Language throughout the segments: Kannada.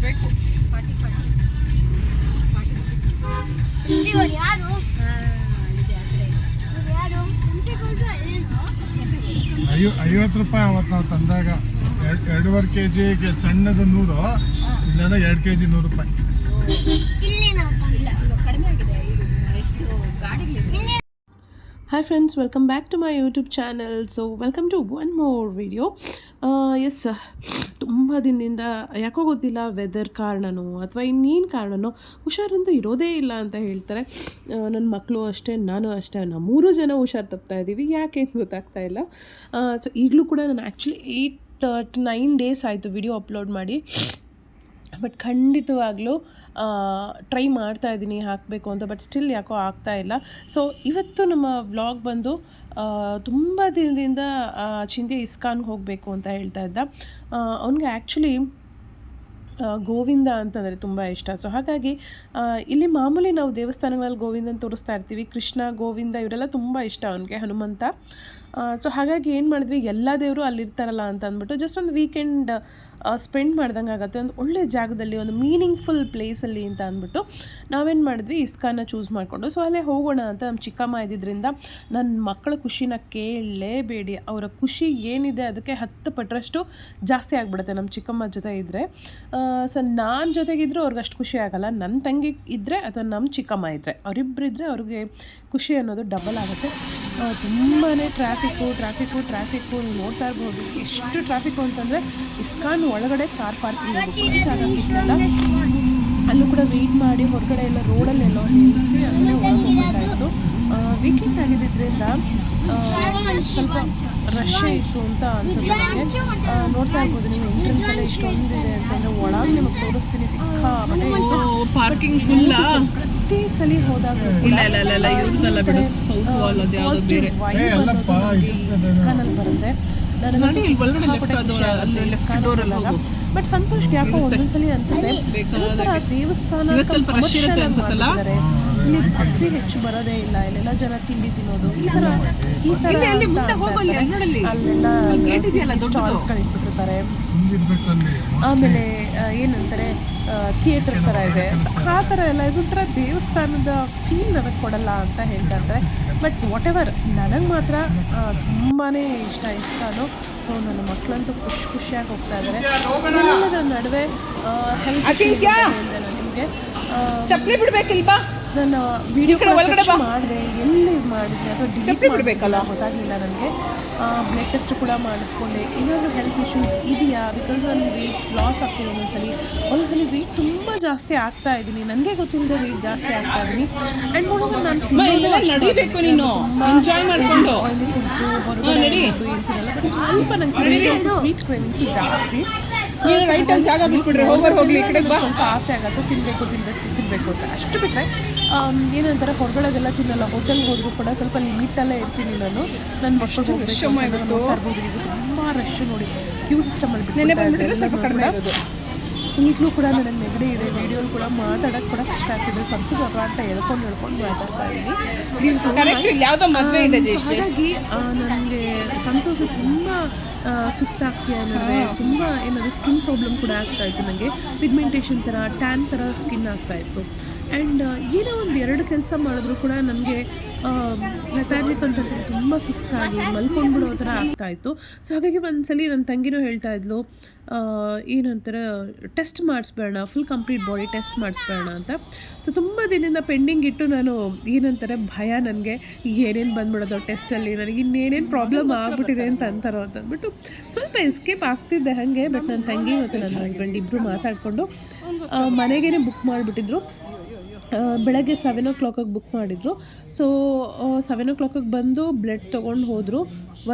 ಬೇಕು ಫಾರ್ಟಿ ಫಾರ್ಟಿ ಫಾರ್ಟಿ ರುಪೀಸ್ ಯಾರು ಐವತ್ತು ರೂಪಾಯಿ ಅವತ್ತು ನಾವು ತಂದಾಗ ಎರಡು ಎರಡೂವರೆ ಕೆ ಜಿಗೆ ಸಣ್ಣದು ನೂರು, ಇಲ್ಲೆಲ್ಲ ಎರಡು ಕೆ ಜಿ ನೂರು ರೂಪಾಯಿ. Hi friends welcome back to my YouTube channel so welcome to one more videos ತುಂಬ ದಿನದಿಂದ, ಯಾಕೋ ಗೊತ್ತಿಲ್ಲ ವೆದರ್ ಕಾರಣನೋ ಅಥವಾ ಇನ್ನೇನು ಕಾರಣನೋ, ಹುಷಾರಂತೂ ಇರೋದೇ ಇಲ್ಲ ಅಂತ ಹೇಳ್ತಾರೆ. ನನ್ನ ಮಕ್ಕಳು ಅಷ್ಟೇ, ನಾನು ಅಷ್ಟೇ ನಾವು ಮೂರು ಜನ ಹುಷಾರು ತಪ್ತಾ ಇದ್ದೀವಿ ಯಾಕೆ ಗೊತ್ತಾಗ್ತಾ ಇಲ್ಲ. ಸೊ ಈಗಲೂ ಕೂಡ ನಾನು ಆ್ಯಕ್ಚುಲಿ ಏಯ್ಟ್ ನೈನ್ ಡೇಸ್ ಆಯಿತು ವಿಡಿಯೋ ಅಪ್ಲೋಡ್ ಮಾಡಿ. ಬಟ್ ಖಂಡಿತವಾಗ್ಲೂ ಟ್ರೈ ಮಾಡ್ತಾ ಇದ್ದೀನಿ, ಹಾಕಬೇಕು ಅಂತ ಬಟ್ ಸ್ಟಿಲ್ ಯಾಕೋ ಆಗ್ತಾ ಇಲ್ಲ. ಸೊ ಇವತ್ತು ನಮ್ಮ ವ್ಲಾಗ್ ಬಂದು ತುಂಬ ದಿನದಿಂದ ಚಿಂತೆ ಇಸ್ಕಾನ್ಗೆ ಹೋಗಬೇಕು ಅಂತ ಹೇಳ್ತಾ ಇದ್ದ. ಅವನಿಗೆ ಆ್ಯಕ್ಚುಲಿ ಗೋವಿಂದ ಅಂತಂದರೆ ತುಂಬ ಇಷ್ಟ. ಸೊ ಹಾಗಾಗಿ ಇಲ್ಲಿ ಮಾಮೂಲಿ ನಾವು ದೇವಸ್ಥಾನಗಳಲ್ಲಿ ಗೋವಿಂದನ ತೋರಿಸ್ತಾ ಇರ್ತೀವಿ. ಕೃಷ್ಣ, ಗೋವಿಂದ, ಇವರೆಲ್ಲ ತುಂಬ ಇಷ್ಟ ಅವನಿಗೆ. ಹನುಮಂತ. ಸೊ ಹಾಗಾಗಿ ಏನು ಮಾಡಿದ್ವಿ, ಎಲ್ಲ ದೇವರು ಅಲ್ಲಿರ್ತಾರಲ್ಲ ಅಂತ ಅಂದ್ಬಿಟ್ಟು ಜಸ್ಟ್ ಒಂದು ವೀಕೆಂಡ್ ಸ್ಪೆಂಡ್ ಮಾಡ್ದಂಗೆ ಆಗುತ್ತೆ. ಒಂದು ಒಳ್ಳೆ ಜಾಗದಲ್ಲಿ, ಒಂದು ಮೀನಿಂಗ್ಫುಲ್ ಪ್ಲೇಸಲ್ಲಿ ಅಂತ ಅಂದ್ಬಿಟ್ಟು ನಾವೇನು ಮಾಡಿದ್ವಿ, ಇಸ್ಕಾನ ಚೂಸ್ ಮಾಡಿಕೊಂಡು ಸೊ ಅಲ್ಲೇ ಹೋಗೋಣ ಅಂತ ನಮ್ಮ ಚಿಕ್ಕಮ್ಮ ಇದ್ದಿದ್ದರಿಂದ ನನ್ನ ಮಕ್ಕಳ ಖುಷಿನ ಕೇಳಲೇಬೇಡಿ. ಅವರ ಖುಷಿ ಏನಿದೆ ಅದಕ್ಕೆ ಹತ್ತು ಪಟ್ಟರಷ್ಟು ಜಾಸ್ತಿ ಆಗಿಬಿಡುತ್ತೆ ನಮ್ಮ ಚಿಕ್ಕಮ್ಮ ಜೊತೆ ಇದ್ದರೆ ಸೊ ನಾನು ಜೊತೆಗಿದ್ದರೂ ಅವ್ರಿಗೆ ಅಷ್ಟು ಖುಷಿ ಆಗಲ್ಲ. ನನ್ನ ತಂಗಿ ಇದ್ದರೆ ಅಥವಾ ನಮ್ಮ ಚಿಕ್ಕಮ್ಮ ಇದ್ದರೆ ಅವರಿಬ್ಬರಿದ್ದರೆ ಅವ್ರಿಗೆ ಖುಷಿ ಅನ್ನೋದು ಡಬಲ್ ಆಗುತ್ತೆ. ತುಂಬಾ ಟ್ರಾಫಿಕ್ಕು ಟ್ರಾಫಿಕ್ಕು ಟ್ರಾಫಿಕ್ಕು ನೀವು ನೋಡ್ತಾ ಇರ್ಬೋದು. ಎಷ್ಟು ಟ್ರಾಫಿಕ್ಕು ಅಂತಂದರೆ ಇಸ್ಕಾನ್ ಒಳಗಡೆ ಕಾರ್ ಪಾರ್ಕಿಂಗ್ ಜಾಗ ಸಿಗ್ತಿಲ್ಲ? ಅಲ್ಲೂ ಕೂಡ ವೆಯ್ಟ್ ಮಾಡಿ ಹೊರಗಡೆ ಎಲ್ಲ ರೋಡಲ್ಲೆಲ್ಲ ನಿಲ್ಲಿಸಿ ಅಲ್ಲೇ ಒಳಗೆ ಹೋಗ್ಬೇಕಾಯಿತು ವೀಕೆಂಡ್ ಆಗಿದ್ದರಿಂದ ಸ್ವಲ್ಪ ರಶ್ ಇತ್ತು ಅಂತ ಅನ್ಸುತ್ತೆ ನನಗೆ. ನೋಡ್ತಾ ಇರ್ಬೋದು ನೀವು ಎಂಟ್ರೆನ್ಸ್ ಎಲ್ಲ ಇಷ್ಟೊಂದಿದೆ ಅಂತಂದರೆ ಒಳಗೆ ನಿಮಗೆ ತೋರಿಸ್ತೀನಿ. ಸಿಕ್ಕಾಪಟ್ಟೆ ಪಾರ್ಕಿಂಗ್ ಫುಲ್ಲ ಪ್ರತಿ ಸಲ ಹೋದಾಗ ಇಲ್ಲ ಇಲ್ಲ ಇಲ್ಲ ಇಲ್ಲ ಇವ್ರದ್ದಲ್ಲ ಬಿಡು. ಸೌತ್ ವಾಲ್ ಅದು ಯಾವುದೋ ಬೇರೆ. ಇಸ್ಕಾನಲ್ಲಿ ಬರುತ್ತೆ. ಇಲ್ಲಿ ಒಳಗಡೆ left ಅದು ಅಲ್ಲಿ left door ಅಲ್ಲಿ ಹೋಗು. ಬಟ್ ಸಂತೋಷ್ ಯಾಕೋ ಒಂದೊಂದ್ಸಲಿ ಅನ್ಸುತ್ತೆ. ದೇವಸ್ಥಾನ ಸ್ವಲ್ಪ ಇರುತ್ತೆ ಅನ್ಸುತ್ತಲ್ಲ? ಇಲ್ಲಿ ಅತಿ ಹೆಚ್ಚು ಬರೋದೇ ಇಲ್ಲ. ಇಲ್ಲೆಲ್ಲ ಜನ ತಿಂಡಿ ತಿನ್ನೋದು. ಈ ತರ ಈ ತರ ಇಲ್ಲಿ, ಮುಂದೆ ಹೋಗು ಅಲ್ಲಿ, ಅಲ್ಲಿ ನೋಡಲ್ಲಿ. ಅಲ್ಲೆಲ್ಲ. ಸ್ಟಾಲ್ಸ್ಗಳು ಇಟ್ಬಿಟ್ಟಿರ್ತಾರೆ ಆಮೇಲೆ ಏನಂತಾರೆ ಥಿಯೇಟರ್ ಥರ ಇದೆ. ಆ ಥರ ಎಲ್ಲ ಇದೊಂಥರ ದೇವಸ್ಥಾನದ ಫೀಲ್ ನನಗೆ ಕೊಡಲ್ಲ ಅಂತ ಹೇಳ್ತಾ ಇರ್ತಾರೆ. ಬಟ್ ವಾಟ್ ಎವರ್ ನನಗೆ ಮಾತ್ರ ತುಂಬಾ ಇಷ್ಟ ಇಸ್ತಾನು ಸೊ ನನ್ನ ಮಕ್ಕಳಂತೂ ಖುಷಿ ಖುಷಿಯಾಗಿ ಹೋಗ್ತಾ ಇದ್ದಾರೆ ಎಲ್ಲದರ ನಡುವೆ ಹೆಲ್ಪ್ ಅಚಿಂಕ್ಯ! ನಾನು ನಿಮಗೆ. ಚಪ್ಪಲಿ ಬಿಡ್ಬೇಕಿಲ್ವಾ? ನನ್ನ ವಿಡಿಯೋ ಒಳಗಡೆ. ಮಾಡಿದೆ ಎಲ್ಲಿ ಮಾಡಿದೆ ಅಥವಾ ಚಪ್ಪಲಿ ಮಾಡಿದ್ನಾ ಗೊತ್ತಾಗಲಿಲ್ಲ ನನಗೆ ಬ್ಲಡ್ ಟೆಸ್ಟ್ ಕೂಡ ಮಾಡಿಸ್ಕೊಂಡೆ. ಏನಾದರೂ ಹೆಲ್ತ್ ಇಶ್ಯೂಸ್ ಇದೆಯಾ? ಬಿಕಾಸ್ ನಾನು ವೆಯ್ಟ್ ಲಾಸ್ ಆಗ್ತೀನಿ ಒಂದೊಂದ್ಸಲಿ. ಒಂದೊಂದ್ಸಲಿ ವೆಯ್ಟ್ ತುಂಬ ಜಾಸ್ತಿ ಆಗ್ತಾ ಇದ್ದೀನಿ. ನನಗೆ ಗೊತ್ತಿಲ್ಲದೆ ವೆಯ್ಟ್ ಜಾಸ್ತಿ ಆಗ್ತಾ ಇದ್ದೀನಿ. ಆ್ಯಂಡ್ ನೋಡೋದು ನಾನು ನಡೀಬೇಕು ನೀನು. ಎಂಜಾಯ್ ಮಾಡ್ಕೊಂಡು. ಸ್ವಲ್ಪ ನನಗೆ ಸ್ವೀಟ್ ಕ್ರೇವಿಂಗ್ಸ್ ಜಾಸ್ತಿ. ನೀನು ರೈಟ್ ಅಲ್ಲಿ ಜಾಗ ಬಿಟ್ಬಿಡ್ರಿ ಹೋಗೋರು ಹೋಗ್ಲಿ ಈ ಕಡೆ ಸ್ವಲ್ಪ ಆಸೆ ಆಗುತ್ತೆ. ತಿನ್ನಬೇಕು ತಿನ್ನಬೇಕು ತಿನ್ನಬೇಕು ಅಂತ. ಅಷ್ಟು ಬಿಟ್ಟರೆ ಏನಂತಾರೆ ಹೊರಗಡೆಗೆಲ್ಲ ತಿನ್ನಲ್ಲ. ಹೋಟೆಲ್ಗೆ ಹೋದ್ರು ಕೂಡ ಸ್ವಲ್ಪ ಲಿಮಿಟಲ್ಲೇ ಇರ್ತೀನಿ ನಾನು. ನನ್ನ ಮಕ್ಕಳು ಇದು ತುಂಬ ರಶ್ ನೋಡಿ. ಕ್ಯೂ ನೆನ್ನೆ ಬಂದ್ಬಿಟ್ಟಿದ್ರೆ ಸ್ವಲ್ಪ ಕಡಿಮೆ ಆಗೋದು ಈಗಲೂ ಕೂಡ ನನ್ನ ನೆಗಡಿ ಇದೆ. ವಿಡಿಯೋಲಿ ಕೂಡ ಮಾತಾಡೋಕ್ಕೆ ಕೂಡ ಕಷ್ಟ ಆಗ್ತಿದೆ. ಸ್ವಲ್ಪ ಸ್ವಲ್ಪ ಅಂತ ಹೇಳ್ಕೊಂಡು ಹೇಳ್ಕೊಂಡು ಮಾತಾಡ್ತಾ ಇದ್ದೀನಿ. ಕರೆಕ್ಟ್ ಯಾವ್ದೋ ಮದ್ವೆ ಇದೆ ಸೊ ಹಾಗಾಗಿ ನನಗೆ ಸಂತೋಷ ತುಂಬ ಸುಸ್ತಾಗ್ತಿದೆ ಅಂದರೆ ತುಂಬ ಏನಾದರೂ ಸ್ಕಿನ್ ಪ್ರಾಬ್ಲಮ್ ಕೂಡ ಆಗ್ತಾ ಇತ್ತು ನನಗೆ ಪಿಗ್ಮೆಂಟೇಷನ್ ಥರ ಟ್ಯಾನ್ ಥರ ಸ್ಕಿನ್ ಆಗ್ತಾ ಇತ್ತು. ಆ್ಯಂಡ್ ಏನೋ ಒಂದು ಎರಡು ಕೆಲಸ ಮಾಡಿದ್ರು ಕೂಡ ನನಗೆ ಲೆಥಾರ್ಜಿಕ್ ಅಂತ ತುಂಬ ಸುಸ್ತಾಗಿ ಮಲ್ಕೊಂಡ್ಬಿಡೋ ಥರ ಆಗ್ತಾಯಿತ್ತು ಸೊ ಹಾಗಾಗಿ ಒಂದ್ಸಲಿ ನನ್ನ ತಂಗಿನೂ ಹೇಳ್ತಾ ಇದ್ಲು ಏನಂತಾರೆ ಟೆಸ್ಟ್ ಮಾಡಿಸ್ಬೇಡ ಫುಲ್ ಕಂಪ್ಲೀಟ್ ಬಾಡಿ ಟೆಸ್ಟ್ ಮಾಡಿಸ್ಬೇಡ ಅಂತ. ಸೊ ತುಂಬ ದಿನದಿಂದ ಪೆಂಡಿಂಗ್ ಇಟ್ಟು ನಾನು ಏನಂತಾರೆ ಭಯ ನನಗೆ ಏನೇನು ಬಂದ್ಬಿಡೋದು ಟೆಸ್ಟಲ್ಲಿ ನನಗೆ ಇನ್ನೇನೇನು ಪ್ರಾಬ್ಲಮ್ ಆಗ್ಬಿಟ್ಟಿದೆ ಅಂತ ಅಂತಾರೋ ಅಂತ ಅಂದ್ಬಿಟ್ಟು ಸ್ವಲ್ಪ ಎಸ್ಕೇಪ್ ಆಗ್ತಿದ್ದೆ ಹಾಗೆ ಬಟ್ ನನ್ನ ತಂಗಿ ಮತ್ತು ನನ್ನ ಹಸ್ಬೆಂಡ್ ಇಬ್ಬರು ಮಾತಾಡಿಕೊಂಡು ಮನೆಗೇ ಬುಕ್ ಮಾಡಿಬಿಟ್ಟಿದ್ರು. ಬೆಳಗ್ಗೆ ಸೆವೆನ್ ಓ ಕ್ಲಾಕಿಗೆ ಬುಕ್ ಮಾಡಿದರು. ಸೊ ಸೆವೆನ್ ಓ ಕ್ಲಾಕಿಗೆ ಬಂದು ಬ್ಲಡ್ ತೊಗೊಂಡು ಹೋದರು.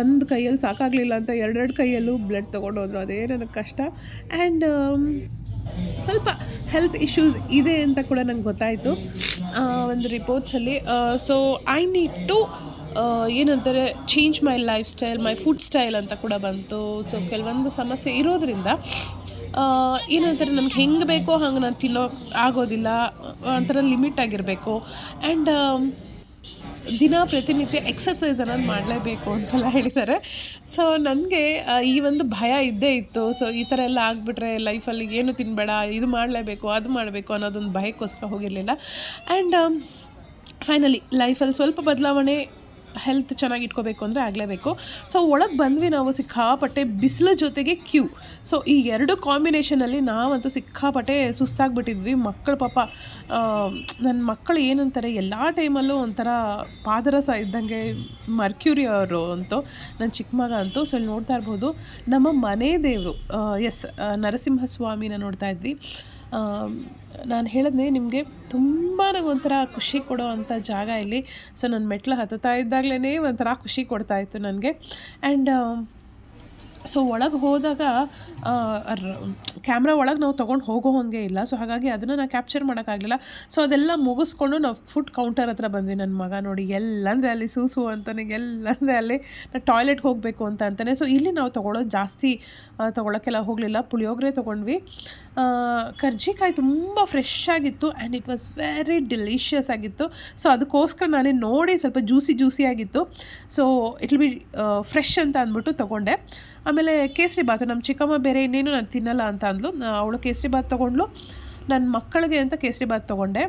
ಒಂದು ಕೈಯಲ್ಲಿ ಸಾಕಾಗಲಿಲ್ಲ ಅಂತ ಎರಡೆರಡು ಕೈಯಲ್ಲೂ ಬ್ಲಡ್ ತೊಗೊಂಡು ಹೋದರು. ಅದೇ ನನಗೆ ಕಷ್ಟ. ಆ್ಯಂಡ್ ಸ್ವಲ್ಪ ಹೆಲ್ತ್ ಇಶ್ಯೂಸ್ ಇದೆ ಅಂತ ಕೂಡ ನಂಗೆ ಗೊತ್ತಾಯಿತು. ಒಂದು ರಿಪೋರ್ಟ್ಸಲ್ಲಿ ಸೊ ಐ ನೀಡ್ ಟು ಏನಂತಾರೆ change my lifestyle my food style ಅಂತ ಕೂಡ ಬಂತು. ಸೊ ಕೆಲವೊಂದು ಸಮಸ್ಯೆ ಇರೋದ್ರಿಂದ ಏನಂತಾರೆ, ನಮ್ಗೆ ಹೆಂಗೆ ಬೇಕೋ ಹಂಗೆ ನಾನು ತಿನ್ನೋ ಆಗೋದಿಲ್ಲ. ಒಂಥರ ಲಿಮಿಟ್ ಆಗಿರಬೇಕು. ಆ್ಯಂಡ್ ದಿನ ಪ್ರತಿನಿತ್ಯ ಎಕ್ಸಸೈಸ್ ಅನ್ನೋದು ಮಾಡಲೇಬೇಕು ಅಂತೆಲ್ಲ ಹೇಳಿದ್ದಾರೆ. ಸೊ ನನಗೆ ಈ ಒಂದು ಭಯ ಇದ್ದೇ ಇತ್ತು. ಸೊ ಈ ಥರ ಎಲ್ಲ ಆಗಿಬಿಟ್ರೆ ಲೈಫಲ್ಲಿ ಏನು ತಿನ್ನಬೇಡ ಇದು ಮಾಡಲೇಬೇಕು, ಅದು ಮಾಡಬೇಕು ಅನ್ನೋದೊಂದು ಭಯಕ್ಕೋಸ್ಕರ ಹೋಗಿರಲಿಲ್ಲ. ಆ್ಯಂಡ್ ಫೈನಲಿ ಲೈಫಲ್ಲಿ ಸ್ವಲ್ಪ ಬದಲಾವಣೆ ಹೆಲ್ತ್ ಚೆನ್ನಾಗಿ ಇಟ್ಕೋಬೇಕು ಅಂದರೆ ಆಗಲೇಬೇಕು. ಸೊ ಒಳಗೆ ಬಂದ್ವಿ ನಾವು ಸಿಕ್ಕಾಪಟ್ಟೆ ಬಿಸಿಲ ಜೊತೆಗೆ ಕ್ಯೂ. ಸೊ ಈ ಎರಡು ಕಾಂಬಿನೇಷನಲ್ಲಿ ನಾವಂತೂ ಸಿಕ್ಕಾಪಟ್ಟೆ ಸುಸ್ತಾಗ್ಬಿಟ್ಟಿದ್ವಿ. ಮಕ್ಕಳು ಪಾಪ ನನ್ನ ಮಕ್ಕಳು ಏನಂತಾರೆ, ಎಲ್ಲ ಟೈಮಲ್ಲೂ ಒಂಥರ ಪಾದರಸ ಇದ್ದಂಗೆ ಮರ್ಕ್ಯೂರಿ ಅವರು ಅಂತೂ ನನ್ನ ಚಿಕ್ಕ ಮಗ ಅಂತೂ, ಸೊ, ಇಲ್ಲಿ ನೋಡ್ತಾ ಇರ್ಬೋದು. ನಮ್ಮ ಮನೆ ದೇವರು ಎಸ್ ನರಸಿಂಹಸ್ವಾಮಿನ ನೋಡ್ತಾ ಇದ್ವಿ. ನಾನು ಹೇಳಿದ್ನೆ ನಿಮಗೆ ತುಂಬಾ ಒಂಥರ ಖುಷಿ ಕೊಡೋ ಜಾಗ ಇಲ್ಲಿ. ಸೊ ನಾನು ಮೆಟ್ಲು ಹತ್ತುತ್ತಾ ಇದ್ದಾಗಲೇ ಒಂಥರ ಖುಷಿ ಕೊಡ್ತಾ ಇತ್ತು ನನಗೆ. ಆ್ಯಂಡ್ ಸೊ ಒಳಗೆ ಹೋದಾಗ ಕ್ಯಾಮ್ರಾ ಒಳಗೆ ನಾವು ತೊಗೊಂಡು ಹೋಗೋ ಹಾಗೆ ಇಲ್ಲ. ಸೊ ಹಾಗಾಗಿ ಅದನ್ನು ನಾನು ಕ್ಯಾಪ್ಚರ್ ಮಾಡೋಕ್ಕಾಗಲಿಲ್ಲ. ಸೊ ಅದೆಲ್ಲ ಮುಗಿಸ್ಕೊಂಡು ನಾವು ಫುಡ್ ಕೌಂಟರ್ ಹತ್ರ ಬಂದ್ವಿ ನನ್ನ ಮಗ ನೋಡಿ. ಎಲ್ಲಂದರೆ ಅಲ್ಲಿ ಸೂಸು ಅಂತಾನೆ, ಎಲ್ಲಂದರೆ ಅಲ್ಲಿ ನಾನು ಟಾಯ್ಲೆಟ್ಗೆ ಹೋಗಬೇಕು ಅಂತ ಅಂತಾನೆ. ಸೊ ಇಲ್ಲಿ ನಾವು ತೊಗೊಳೋದು ಜಾಸ್ತಿ ತೊಗೊಳೋಕ್ಕೆಲ್ಲ ಹೋಗಲಿಲ್ಲ. ಪುಳಿಯೋಗರೆ ತೊಗೊಂಡ್ವಿ. ಕರ್ಜಿಕಾಯಿ ತುಂಬ ಫ್ರೆಶ್ ಆಗಿತ್ತು and it was very delicious ಆಗಿತ್ತು. ಸೊ ಅದಕ್ಕೋಸ್ಕರ ನಾನೇ ನೋಡಿ ಸ್ವಲ್ಪ ಜ್ಯೂಸಿ ಜ್ಯೂಸಿ ಆಗಿತ್ತು. So it will be fresh ಅಂತ ಅಂದ್ಬಿಟ್ಟು ತೊಗೊಂಡೆ. ಆಮೇಲೆ ಕೇಸರಿ ಬಾತು ನಮ್ಮ ಚಿಕ್ಕಮ್ಮ ಬೇರೆ ಇನ್ನೇನು ನಾನು ತಿನ್ನಲ್ಲ ಅಂತ ಅಂದ್ಲು. ಅವಳು ಕೇಸರಿ ಬಾತ್ ತೊಗೊಂಡ್ಲು ನನ್ನ ಮಕ್ಕಳಿಗೆ ಅಂತ ಕೇಸರಿ ಬಾತ್ ತೊಗೊಂಡೆ.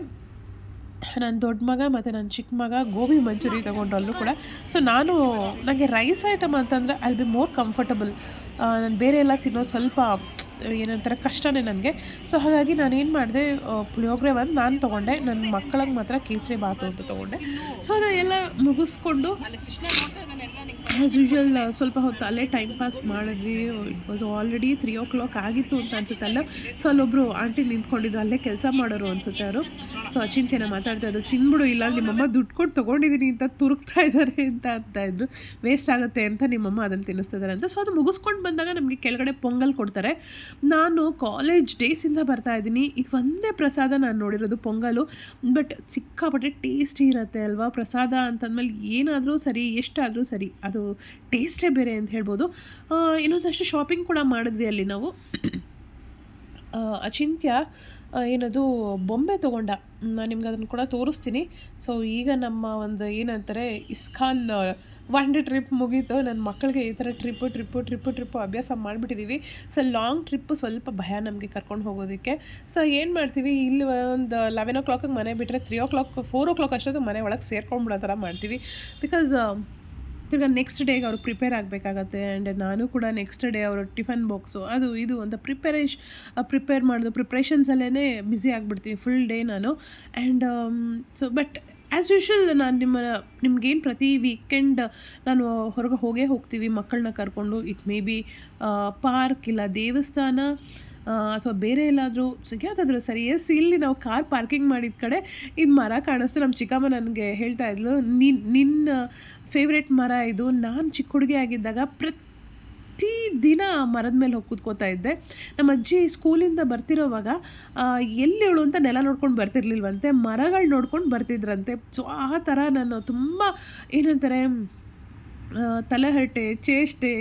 ನನ್ನ ದೊಡ್ಡ ಮಗ ಮತ್ತು ನನ್ನ ಚಿಕ್ಕ ಮಗ ಗೋಬಿ ಮಂಚೂರಿ ತೊಗೊಂಡು ಅಲ್ಲೂ ಕೂಡ. ಸೊ ನಾನು ನನಗೆ ರೈಸ್ ಐಟಮ್ ಅಂತಂದರೆ ಐಲ್ ಬಿ ಮೋರ್ ಕಂಫರ್ಟಬಲ್ ನಾನು ಬೇರೆ ಎಲ್ಲ ತಿನ್ನೋದು ಸ್ವಲ್ಪ ಏನಂತಾರೆ, ಕಷ್ಟನೇ ನನಗೆ. ಸೊ ಹಾಗಾಗಿ ನಾನು ಏನು ಮಾಡಿದೆ ಪುಳಿಯೋಗರೆ ಒಂದು ನಾನು ತೊಗೊಂಡೆ. ನನ್ನ ಮಕ್ಕಳಿಗೆ ಮಾತ್ರ ಕೇಸರಿ ಬಾತು ಅಂತ ತೊಗೊಂಡೆ. ಸೊ ಅದೆಲ್ಲ ಮುಗಿಸ್ಕೊಂಡು ಆ್ಯಸ್ ಯೂಶ್ವಲ್ ಸ್ವಲ್ಪ ಹೊತ್ತು ಅಲ್ಲೇ ಟೈಮ್ ಪಾಸ್ ಮಾಡಿದ್ವಿ. It was already three o'clock ಆಗಿತ್ತು ಅಂತ ಅನ್ಸುತ್ತಲ್ಲ. So ಅಲ್ಲೊಬ್ಬರು aunty ನಿಂತ್ಕೊಂಡಿದ್ರು. ಅಲ್ಲೇ ಕೆಲಸ ಮಾಡೋರು ಅನ್ಸುತ್ತೆ ಅವರು. ಸೊ ಅಚಿಂತ್ಯನ ಮಾತಾಡ್ತಾ ಇದ್ರು, ತಿನ್ಬಿಡು, ಇಲ್ಲ, ನಿಮ್ಮಮ್ಮ ದುಡ್ಡು ಕೊಟ್ಟು ತೊಗೊಂಡಿದ್ದೀನಿ ಅಂತ ತುರುಕ್ತಾ ಇದ್ದಾರೆ ಅಂತ ಅಂತ ಇದ್ರು. ವೇಸ್ಟ್ ಆಗುತ್ತೆ ಅಂತ ನಿಮ್ಮಮ್ಮ ಅದನ್ನು ತಿನ್ನಿಸ್ತಾ ಇದ್ದಾರೆ ಅಂತ. ಸೊ ಅದು ಮುಗಿಸ್ಕೊಂಡು ಬಂದಾಗ ನಮಗೆ ಕೆಳಗಡೆ ಪೊಂಗಲ್ ಕೊಡ್ತಾರೆ. ನಾನು ಕಾಲೇಜ್ ಡೇಸಿಂದ ಬರ್ತಾ ಇದ್ದೀನಿ. ಇದು ಒಂದೇ ಪ್ರಸಾದ ನಾನು ನೋಡಿರೋದು, ಪೊಂಗಲು. ಬಟ್ ಸಿಕ್ಕಾಪಟ್ಟೆ ಟೇಸ್ಟಿ ಇರುತ್ತೆ ಅಲ್ವಾ? ಪ್ರಸಾದ ಅಂತಂದಮೇಲೆ ಏನಾದರೂ ಸರಿ, ಎಷ್ಟಾದರೂ ಸರಿ, ಅದು ಟೇಸ್ಟೇ ಬೇರೆ ಅಂತ ಹೇಳ್ಬೋದು. ಇನ್ನೊಂದಷ್ಟು ಶಾಪಿಂಗ್ ಕೂಡ ಮಾಡಿದ್ವಿ ಅಲ್ಲಿ ನಾವು. ಅಚಿಂತ್ಯ ಏನದು, ಬೊಂಬೆ ತೊಗೊಂಡ. ನಾನು ನಿಮ್ಗೆ ಅದನ್ನು ಕೂಡ ತೋರಿಸ್ತೀನಿ. ಸೊ ಈಗ ನಮ್ಮ ಒಂದು ಏನಂತಾರೆ, ಇಸ್ಕಾನ್ ಒನ್ ಡೇ ಟ್ರಿಪ್ ಮುಗೀತು. ನನ್ನ ಮಕ್ಕಳಿಗೆ ಈ ಥರ ಟ್ರಿಪ್ಪು ಟ್ರಿಪ್ಪು ಟ್ರಿಪ್ಪು ಟ್ರಿಪ್ಪು ಅಭ್ಯಾಸ ಮಾಡಿಬಿಟ್ಟಿದ್ದೀವಿ ಸೊ ಲಾಂಗ್ ಟ್ರಿಪ್ಪು ಸ್ವಲ್ಪ ಭಯ ನಮಗೆ ಕರ್ಕೊಂಡು ಹೋಗೋದಕ್ಕೆ. ಸೊ ಏನು ಮಾಡ್ತೀವಿ? ಇಲ್ಲಿ ಒಂದು ಲೆವೆನ್ ಓ ಕ್ಲಾಕಿಗೆ ಮನೆ ಬಿಟ್ಟರೆ three o'clock four o'clock ಅಷ್ಟೊತ್ತು ಮನೆ ಒಳಗೆ ಸೇರ್ಕೊಂಡ್ಬಿಡೋ ಥರ ಮಾಡ್ತೀವಿ. ಬಿಕಾಸ್ ತಿರ್ಗಾ ನೆಕ್ಸ್ಟ್ ಡೇಗೆ ಅವ್ರಿಗೆ ಪ್ರಿಪೇರ್ ಆಗಬೇಕಾಗತ್ತೆ ಆ್ಯಂಡ್ ನಾನು ಕೂಡ ನೆಕ್ಸ್ಟ್ ಡೇ ಅವರು ಟಿಫನ್ ಬಾಕ್ಸು ಅದು ಇದು ಅಂತ ಪ್ರಿಪೇರೇಷ್ ಪ್ರಿಪೇರ್ ಮಾಡೋದು ಪ್ರಿಪ್ರೇಷನ್ಸಲ್ಲೇ ಬ್ಯುಸಿ ಆಗಿಬಿಡ್ತೀನಿ ಫುಲ್ ಡೇ ನಾನು. And so but as usual ನಾನು ನಿಮ್ಮ, ನಿಮ್ಗೇನು ಪ್ರತಿ ವೀಕೆಂಡ್ ನಾನು ಹೊರಗೆ ಹೋಗೇ ಹೋಗ್ತೀವಿ ಮಕ್ಕಳನ್ನ ಕರ್ಕೊಂಡು. ಇಟ್ ಮೇ ಬಿ ಪಾರ್ಕ್ ಇಲ್ಲ ದೇವಸ್ಥಾನ ಅಥವಾ ಬೇರೆ ಎಲ್ಲಾದರೂ, ಯಾವುದಾದ್ರೂ ಸರಿ ಎಸ್ ಇಲ್ಲಿ ನಾವು ಕಾರ್ ಪಾರ್ಕಿಂಗ್ ಮಾಡಿದ ಕಡೆ, ಇದು ಮರ ಕಾಣಿಸ್ತು. ನಮ್ಮ ಚಿಕ್ಕಮ್ಮ ನನಗೆ ಹೇಳ್ತಾ ಇದ್ಲು, ನಿನ್, ನಿನ್ನ ಫೇವ್ರೆಟ್ ಮರ ಇದು. ನಾನು ಚಿಕ್ಕ ಹುಡುಗಿ ಆಗಿದ್ದಾಗ ಪ್ರತಿ ದಿನ ಮರದ ಮೇಲೆ ಹೋಗಿ ಕೂತ್ಕೋತಾ ಇದ್ದೆ. ನಮ್ಮ ಅಜ್ಜಿ ಸ್ಕೂಲಿಂದ ಬರ್ತಿರೋವಾಗ ಎಲ್ಲಿಳು ಅಂತ ನೆಲ ನೋಡ್ಕೊಂಡು ಬರ್ತಿರ್ಲಿಲ್ವಂತೆ, ಮರಗಳು ನೋಡ್ಕೊಂಡು ಬರ್ತಿದ್ರಂತೆ. ಸೊ ಆ ಥರ ನಾನು ತುಂಬ ಏನಂತಾರೆ ತಲೆಹರಟೆ, ಚೇಷ್ಟೆ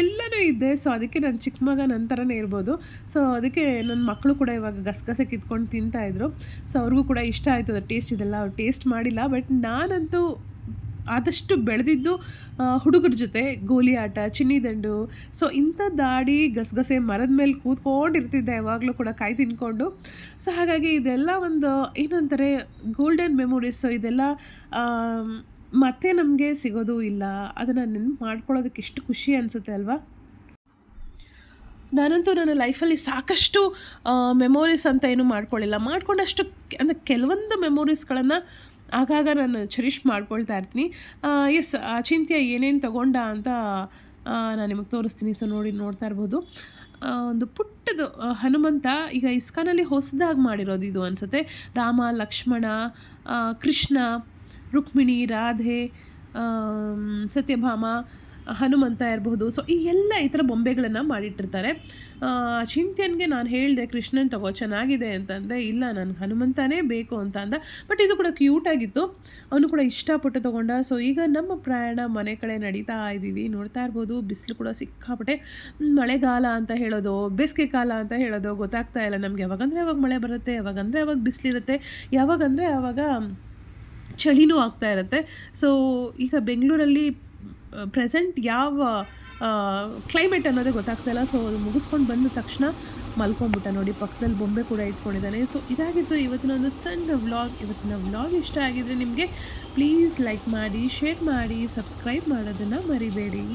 ಎಲ್ಲನೂ ಇದ್ದೆ. ಸೊ ಅದಕ್ಕೆ ನನ್ನ ಚಿಕ್ಕ ಮಗ ನನ್ನ ಥರನೇ ಇರ್ಬೋದು. ಸೊ ಅದಕ್ಕೆ ನನ್ನ ಮಕ್ಕಳು ಕೂಡ ಇವಾಗ ಗಸಗಸೆ ಕಿತ್ಕೊಂಡು ತಿಂತಾಯಿದ್ರು ಸೊ ಅವ್ರಿಗೂ ಕೂಡ ಇಷ್ಟ ಆಯಿತು ಅದು ಟೇಸ್ಟ್ ಇದೆಲ್ಲ. ಅವ್ರು ಟೇಸ್ಟ್ ಮಾಡಿಲ್ಲ. ಬಟ್ ನಾನಂತೂ ಆದಷ್ಟು ಬೆಳೆದಿದ್ದು ಹುಡುಗರ ಜೊತೆ ಗೋಲಿ ಆಟ ಚಿನ್ನಿದಂಡು ಸೊ ಇಂಥದ್ದಾಡಿ ದಾಡಿ ಗಸಗಸೆ ಮರದ ಮೇಲೆ ಕೂತ್ಕೊಂಡಿರ್ತಿದ್ದೆ, ಯಾವಾಗಲೂ ಕೂಡ ಕಾಯಿ ತಿನ್ಕೊಂಡು. ಸೊ ಹಾಗಾಗಿ ಇದೆಲ್ಲ ಒಂದು ಏನಂತಾರೆ ಗೋಲ್ಡನ್ ಮೆಮೊರೀಸ್ ಸೊ ಇದೆಲ್ಲ ಮತ್ತೆ ನಮಗೆ ಸಿಗೋದು ಇಲ್ಲ. ಅದನ್ನು ನೆನ್ಪು ಮಾಡ್ಕೊಳ್ಳೋದಕ್ಕೆ ಎಷ್ಟು ಖುಷಿ ಅನಿಸುತ್ತೆ ಅಲ್ವಾ? ನಾನಂತೂ ನನ್ನ ಲೈಫಲ್ಲಿ ಸಾಕಷ್ಟು ಮೆಮೊರೀಸ್ ಅಂತ ಏನು ಮಾಡ್ಕೊಳ್ಳಿಲ್ಲ. ಮಾಡ್ಕೊಂಡಷ್ಟು, ಅಂದರೆ ಕೆಲವೊಂದು ಮೆಮೊರೀಸ್ಗಳನ್ನು ಆಗಾಗ ನಾನು ಚರಿಷ್ ಮಾಡ್ಕೊಳ್ತಾ ಇರ್ತೀನಿ. ಎಸ್ ಅಚಿಂತ್ಯ ಏನೇನು ತಗೊಂಡ ಅಂತ ನಾನು ನಿಮಗೆ ತೋರಿಸ್ತೀನಿ. ಸೊ ನೋಡಿ, ನೋಡ್ತಾ ಇರ್ಬೋದು. ಒಂದು ಪುಟ್ಟದು ಹನುಮಂತ ಈಗ ಇಸ್ಕಾನಲ್ಲಿ ಹೊಸದಾಗಿ ಮಾಡಿರೋದು ಇದು ಅನಿಸುತ್ತೆ. ರಾಮ, ಲಕ್ಷ್ಮಣ ಕೃಷ್ಣ, ರುಕ್ಮಿಣಿ, ರಾಧೆ ಸತ್ಯಭಾಮ ಹನುಮಂತ ಇರಬಹುದು. ಸೊ ಈ ಎಲ್ಲ ಈ ಥರ ಬೊಂಬೆಗಳನ್ನು ಮಾಡಿಟ್ಟಿರ್ತಾರೆ. ಚಿಂತ್ಯನ್ಗೆ ನಾನು ಹೇಳಿದೆ, ಕೃಷ್ಣನ್ ತಗೋ, ಚೆನ್ನಾಗಿದೆ ಅಂತಂದೆ. ಇಲ್ಲ, ನನಗೆ ಹನುಮಂತನೇ ಬೇಕು ಅಂತ ಅಂದ. ಬಟ್ ಇದು ಕೂಡ ಕ್ಯೂಟಾಗಿತ್ತು ಅವನು ಕೂಡ ಇಷ್ಟಪಟ್ಟು ತೊಗೊಂಡ. ಸೊ ಈಗ ನಮ್ಮ ಪ್ರಯಾಣ ಮನೆ ಕಡೆ ನಡೀತಾ ಇದ್ದೀವಿ ನೋಡ್ತಾ ಇರ್ಬೋದು. ಬಿಸಿಲು ಕೂಡ ಸಿಕ್ಕಾಪಟ್ಟೆ. ಮಳೆಗಾಲ ಅಂತ ಹೇಳೋದು, ಬೇಸಿಗೆ ಕಾಲ ಅಂತ ಹೇಳೋದು ಗೊತ್ತಾಗ್ತಾ ಇಲ್ಲ ನಮಗೆ. ಯಾವಾಗಂದರೆ ಯಾವಾಗ ಮಳೆ ಬರುತ್ತೆ, ಯಾವಾಗಂದರೆ ಯಾವಾಗ ಬಿಸಿಲಿರುತ್ತೆ, ಯಾವಾಗಂದರೆ ಆವಾಗ ಚಳಿನೂ ಆಗ್ತಾ ಇರುತ್ತೆ. ಸೊ ಈಗ ಬೆಂಗಳೂರಲ್ಲಿ ಪ್ರೆಸೆಂಟ್ ಯಾವ ಕ್ಲೈಮೇಟ್ ಅನ್ನೋದೇ ಗೊತ್ತಾಗ್ತಾ ಇಲ್ಲ. ಸೊ ಅದು ಮುಗಿಸ್ಕೊಂಡು ಬಂದ ತಕ್ಷಣ ಮಲ್ಕೊಂಡ್ಬಿಟ್ಟ ನೋಡಿ. ಪಕ್ಕದಲ್ಲಿ ಬೊಂಬೆ ಕೂಡ ಇಟ್ಕೊಂಡಿದ್ದಾನೆ. ಸೊ ಇದಾಗಿತ್ತು ಇವತ್ತಿನ ಒಂದು ಸಣ್ಣ ವ್ಲಾಗ್ ಇವತ್ತಿನ ವ್ಲಾಗ್ ಇಷ್ಟ ಆಗಿದರೆ ನಿಮಗೆ ಪ್ಲೀಸ್ ಲೈಕ್ ಮಾಡಿ ಶೇರ್ ಮಾಡಿ ಸಬ್ಸ್ಕ್ರೈಬ್ ಮಾಡೋದನ್ನು ಮರಿಬೇಡಿ.